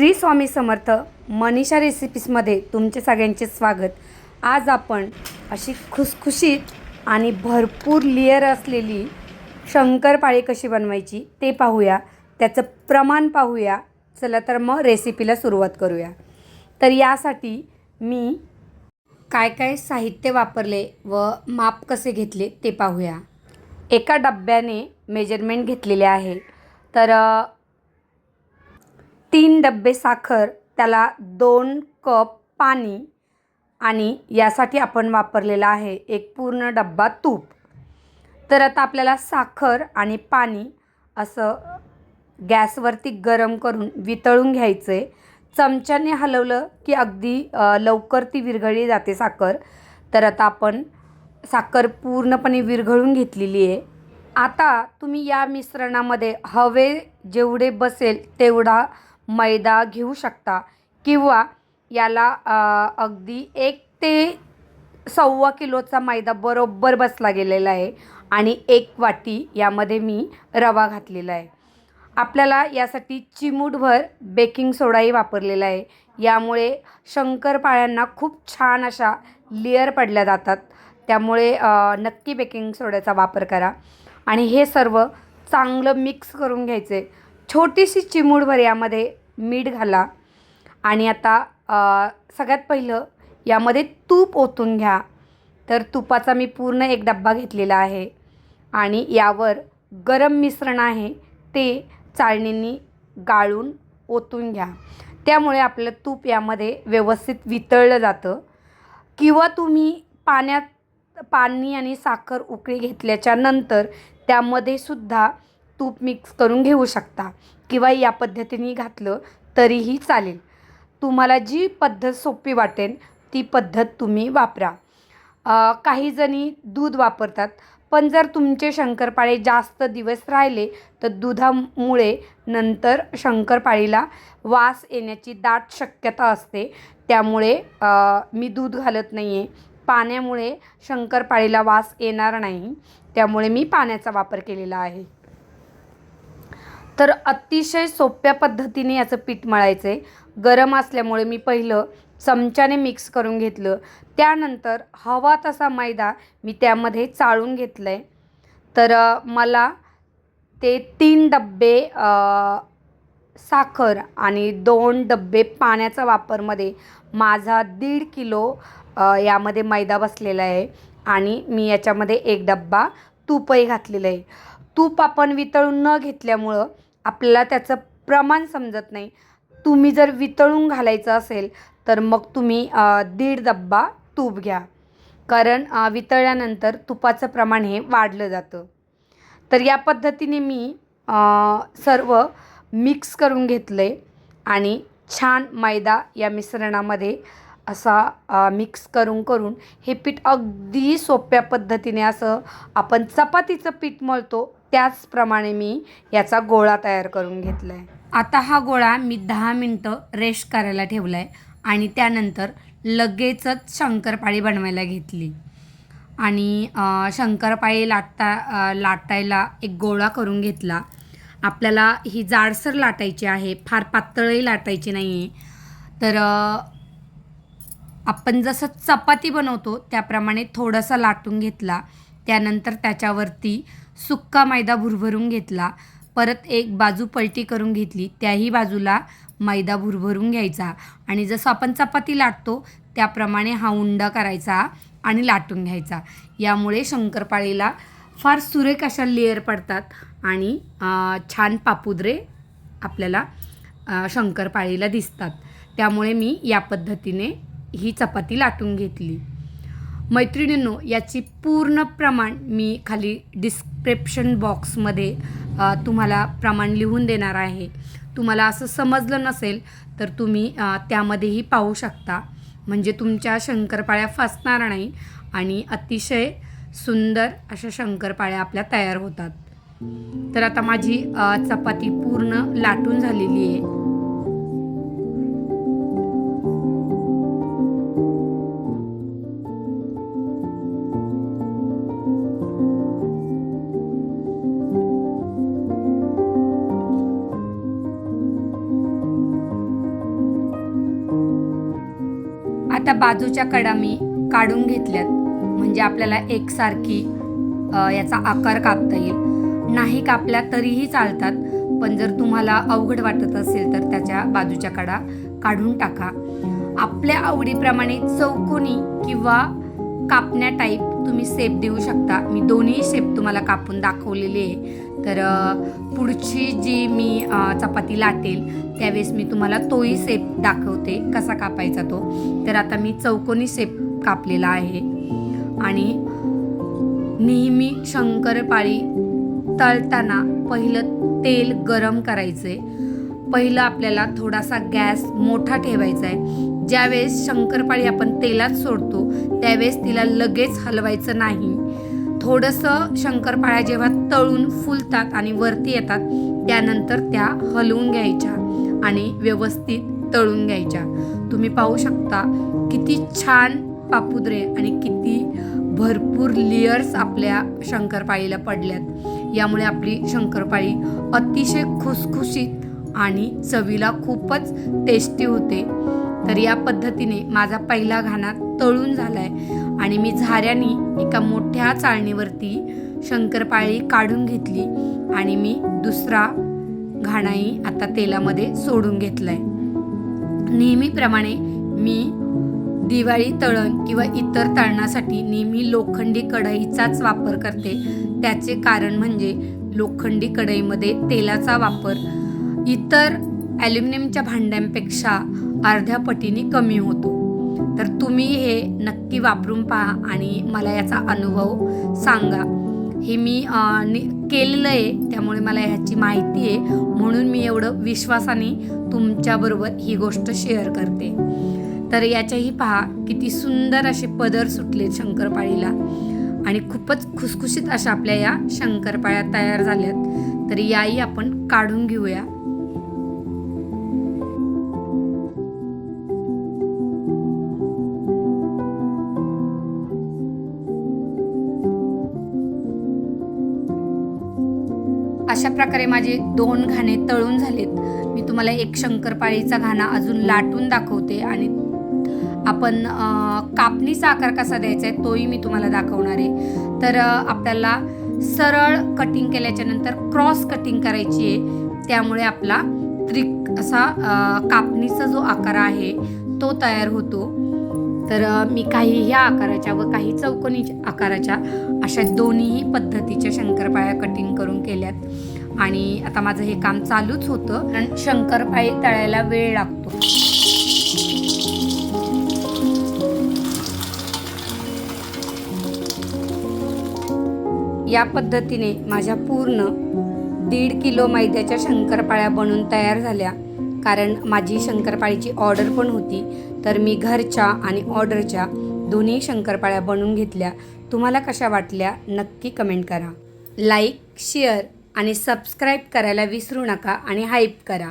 श्री स्वामी समर्थ मनीषा रेसिपीजमध्ये तुमचे सगळ्यांचे स्वागत. आज आपण अशी खुसखुशीत आणि भरपूर लेअर असलेली शंकरपाळी कशी बनवायची ते पाहूया. त्याचं प्रमाण पाहूया. चला तर मग रेसिपीला सुरुवात करूया. तर यासाठी मी काय काय साहित्य वापरले व माप कसे घेतले ते पाहूया. एका डब्याने मेजरमेंट घेतलेले आहे. तर तीन डब्बे साखर त्याला दोन कप पाणी आणि यासाठी आपण वापरलेला आहे एक पूर्ण डब्बा तूप. तर आता आपल्याला साखर आणि पाणी असं गॅसवरती गरम करून वितळून घ्यायचं. आहे चमच्याने हलवलं की अगदी लवकर ती विरघळली जाते साखर. तर आता आपण साखर पूर्णपणे विरघळून घेतलेली आहे. आता तुम्ही या मिश्रणामध्ये हवे जेवढे बसेल तेवढा मैदा घेऊ शकता किंवा याला अगदी एक ते सव्वा किलोचा मैदा बरोबर बसला गेलेला आहे आणि एक वाटी यामध्ये मी रवा घातलेला आहे. आपल्याला यासाठी चिमूटभर बेकिंग सोडाही वापरलेला आहे. यामुळे शंकरपाळ्यांना खूप छान अशा लेअर पडल्या जातात. त्यामुळे नक्की बेकिंग सोड्याचा वापर करा. आणि हे सर्व चांगलं मिक्स करून घ्यायचे. छोटीशी चिमूटभर यामध्ये मीठ घाला. आणि आता सगळ्यात पहिलं यामध्ये तूप ओतून घ्या. तर तुपाचा मी पूर्ण एक डब्बा घेतलेला आहे. आणि यावर गरम मिश्रण आहे ते चाळणींनी गाळून ओतून घ्या. त्यामुळे आपलं तूप यामध्ये व्यवस्थित वितळलं जातं. किंवा तुम्ही पाण्यात पाणी आणि साखर उकळी घेतल्याच्या नंतर त्यामध्ये सुद्धा तूप मिक्स करून घेऊ शकता. किंवा या पद्धतीने घातलं तरीही चालेल. तुम्हाला जी पद्धत सोपी वाटेल ती पद्धत तुम्ही वापरा. काही जणी दूध वापरतात पण जर तुमचे शंकरपाळे जास्त दिवस राहिले तर दुधामुळे नंतर शंकरपाळीला वास येण्याची दाट शक्यता असते. त्यामुळे मी दूध घालत नाही आहे पाण्यामुळे शंकरपाळीला वास येणार नाही. त्यामुळे मी पाण्याचा वापर केलेला आहे. तर अतिशय सोप्या पद्धतीने याचं पीठ मळायचं आहे गरम असल्यामुळे मी पहिलं चमच्याने मिक्स करून घेतलं. त्यानंतर हवा तसा मैदा मी त्यामध्ये चाळून घेतलं आहे तर मला ते तीन डब्बे साखर आणि दोन डब्बे पाण्याचा वापरमध्ये माझा दीड किलो यामध्ये मैदा बसलेला आहे आणि मी याच्यामध्ये एक डब्बा तूपही घातलेलं आहे. तूप आपण वितळून न घेतल्यामुळं आपल्याला त्याचं प्रमाण समजत नाही. तुम्ही जर वितळून घालायचं असेल तर मग तुम्ही दीड डब्बा तूप घ्या. कारण वितळल्यानंतर तुपाचं प्रमाण हे वाढलं जातं. तर या पद्धतीने मी सर्व मिक्स करून घेतलं आहे आणि छान मैदा या मिश्रणामध्ये असा मिक्स करून करून हे पीठ अगदी सोप्या पद्धतीने असं आपण चपातीचं पीठ मळतो त्याचप्रमाणे मी याचा गोळा तयार करून घेतला आहे आता हा गोळा मी दहा मिनटं रेस्ट करायला ठेवला आहे आणि त्यानंतर लगेचच शंकरपाळी बनवायला घेतली. आणि शंकरपाळी लाटता लाटायला एक गोळा करून घेतला. आपल्याला ही जाडसर लाटायची आहे फार पातळही लाटायची नाही आहे तर आपण जसं चपाती बनवतो त्याप्रमाणे थोडासा लाटून घेतला. त्यानंतर त्याच्यावरती सुक्का मैदा भुरभरून घेतला. परत एक बाजू पलटी करून घेतली. त्याही बाजूला मैदा भुरभरून घ्यायचा. आणि जसं आपण चपाती लाटतो त्याप्रमाणे हा उंडा करायचा आणि लाटून घ्यायचा. यामुळे शंकरपाळीला फार सुरेख अशा लेअर पडतात आणि छान पापुद्रे आपल्याला शंकरपाळीला दिसतात. त्यामुळे मी या पद्धतीने ही चपाती लाटून घेतली. मैत्रिणींनो याची पूर्ण प्रमाण मी खाली डिस्क्रिप्शन बॉक्समध्ये तुम्हाला प्रमाण लिहून देणार आहे. तुम्हाला असं समजलं नसेल तर तुम्ही त्यामध्येही पाहू शकता. म्हणजे तुमच्या शंकरपाळ्या फसणार नाही आणि अतिशय सुंदर अशा शंकरपाळ्या आपल्या तयार होतात. तर आता माझी चपाती पूर्ण लाटून झालेली आहे. आता बाजूच्या कडा मी काढून घेतल्यात. म्हणजे आपल्याला एकसारखी याचा आकार कापता येईल. नाही कापल्या तरीही चालतात पण जर तुम्हाला अवघड वाटत असेल तर त्याच्या बाजूच्या कडा काढून टाका. आपल्या आवडीप्रमाणे चौकोनी किंवा कापण्या टाईप तुम्ही शेप देऊ शकता. मी दोन्ही शेप तुम्हाला कापून दाखवलेले आहे. तर पुढची जी मी चपाती लाटेल त्यावेळेस मी तुम्हाला तोही शेप दाखवते कसा कापायचा तो. तर आता मी चौकोनी शेप कापलेला आहे. आणि नेहमी शंकरपाळी तळताना पहिलं तेल गरम करायचे पहिलं आपल्याला थोडासा गॅस मोठा ठेवायचा आहे ज्यावेळेस शंकरपाळी आपण तेलात सोडतो त्यावेळेस तिला लगेच हलवायचं नाही. थोडंसं शंकरपाळ्या जेव्हा तळून फुलतात आणि वरती येतात त्यानंतर त्या हलवून घ्यायच्या आणि व्यवस्थित तळून घ्यायच्या. तुम्ही पाहू शकता किती छान पापुद्रे आणि किती भरपूर लेयर्स आपल्या शंकरपाळीला पडल्यात. यामुळे आपली शंकरपाळी अतिशय खुसखुशीत आणि चवीला खूपच टेस्टी होते. तर या पद्धतीने माझा पहिला घाणा तळून झाला आहे आणि मी झाऱ्याने एका मोठ्या चाळणीवरती शंकरपाळी काढून घेतली आणि मी दुसरा घाणाही आता तेलामध्ये सोडून घेतलाय. नेहमीप्रमाणे मी दिवाळी तळण किंवा इतर तळणासाठी नेहमी लोखंडी कढईचाच वापर करते. त्याचे कारण म्हणजे लोखंडी कढईमध्ये तेलाचा वापर इतर ॲल्युमिनियमच्या भांड्यांपेक्षा अर्ध्या पटीने कमी होतो. तर तुम्ही हे नक्की वापरून पहा आणि मला याचा अनुभव सांगा. हे मी नि- केलेलं आहे त्यामुळे मला ह्याची माहिती आहे. म्हणून मी एवढं विश्वासाने तुमच्याबरोबर ही गोष्ट शेअर करते. तर याच्याही पहा किती सुंदर असे पदर सुटले शंकरपाळीला. आणि खूपच खुसखुशीत अशा आपल्या या शंकरपाळ्या तयार झाल्यात. तर याही आपण काढून घेऊया. अशा प्रकारे माझे दोन घाणे तळून झालेत. मी तुम्हाला एक शंकरपाळीचा घाणा अजून लाटून दाखवते आणि आपण कापणीचा आकार कसा द्यायचा आहे तोही मी तुम्हाला दाखवणार आहे. तर आपल्याला सरळ कटिंग केल्याच्यानंतर क्रॉस कटिंग करायची आहे. त्यामुळे आपला त्रिक असा कापणीचा जो आकार आहे तो तयार होतो. तर मी काही ह्या आकाराच्या व काही चौकोनी आकाराच्या अशा दोन्हीही पद्धतीच्या शंकरपाळ्या कटिंग करून केल्यात. आणि आता माझं हे काम चालूच होतं कारण शंकरपाळी तळायला वेळ लागतो. या पद्धतीने माझ्या पूर्ण दीड किलो मैद्याच्या शंकरपाळ्या बनून तयार झाल्या. कारण माझी शंकरपाळीची ऑर्डर पण होती. तर मी घरच्या आणि ऑर्डरच्या दोन्ही शंकरपाळ्या बनवून घेतल्या. तुम्हाला कशा वाटल्या नक्की कमेंट करा. लाईक शेअर आणि सबस्क्राईब करायला विसरू नका आणि हाईप करा.